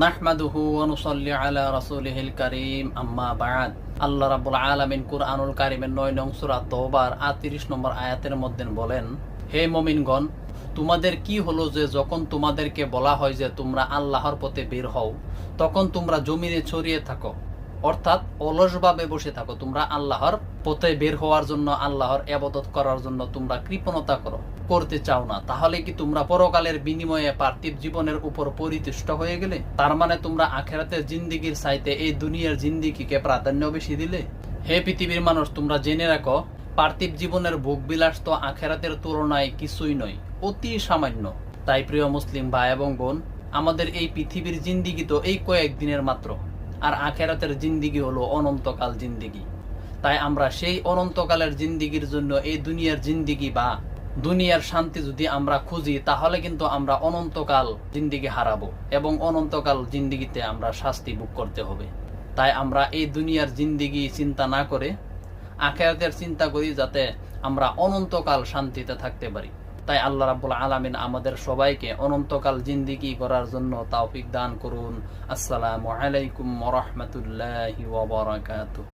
নাহমাদুহু ওয়া নুসাল্লি আলা রাসূলিহিল কারীম। আম্মা বা'দ। আল্লাহ রাব্বুল আলামিন কুরআনুল কারীমের 9 নং সূরা তওবার 38 নম্বর আয়াতের মধ্যে বলেন, হে মুমিনগণ, তোমাদের কি হলো যে যখন তোমাদেরকে বলা হয় যে তোমরা আল্লাহর পথে বের হও, তখন তোমরা জমিনে ছড়িয়ে থাকো, অর্থাৎ অলসভাবে বসে থাকো। তোমরা আল্লাহর পথে বের হওয়ার জন্য, আল্লাহর আবাদত করার জন্য তোমরা কৃপণতা করো। করতে চাও না, তাহলে কি তোমরা পরকালের বিনিময়ে পার্থিব জীবনের উপর পরিতুষ্ট হয়ে গেলে? তার মানে তোমরা আখেরাতের জিন্দিগির চাইতে এই দুনিয়ার জিন্দিগিকে প্রাধান্য বেশি দিলে? হে পৃথিবীর মানুষ, তোমরা জেনে রাখো, পার্থিব জীবনের ভোগ বিলাস তো আখেরাতের তুলনায় কিছুই নয়, অতি সামান্য। তাই প্রিয় মুসলিম ভাই এবং বোন, আমাদের এই পৃথিবীর জিন্দিগি তো এই কয়েকদিনের মাত্র, আর আখেরাতের জিন্দিগি হলো অনন্তকাল জিন্দিগি। তাই আমরা সেই অনন্তকালের জিন্দিগির জন্য এই দুনিয়ার জিন্দিগি বা দুনিয়ার শান্তি যদি আমরা খুঁজি, তাহলে কিন্তু আমরা অনন্তকাল জিন্দিগি হারাবো এবং অনন্তকাল জিন্দিগিতে আমরা শাস্তি ভোগ করতে হবে। তাই আমরা এই দুনিয়ার জিন্দিগি চিন্তা না করে, আখেরাতের চিন্তা করি যাতে আমরা অনন্তকাল শান্তিতে থাকতে পারি। তাই আল্লাহ রাব্বুল আলামিন আমাদের সবাইকে অনন্তকাল জিন্দিগি করার জন্য তৌফিক দান করুন। আসসালামু আলাইকুম রাহমাতুল্লাহি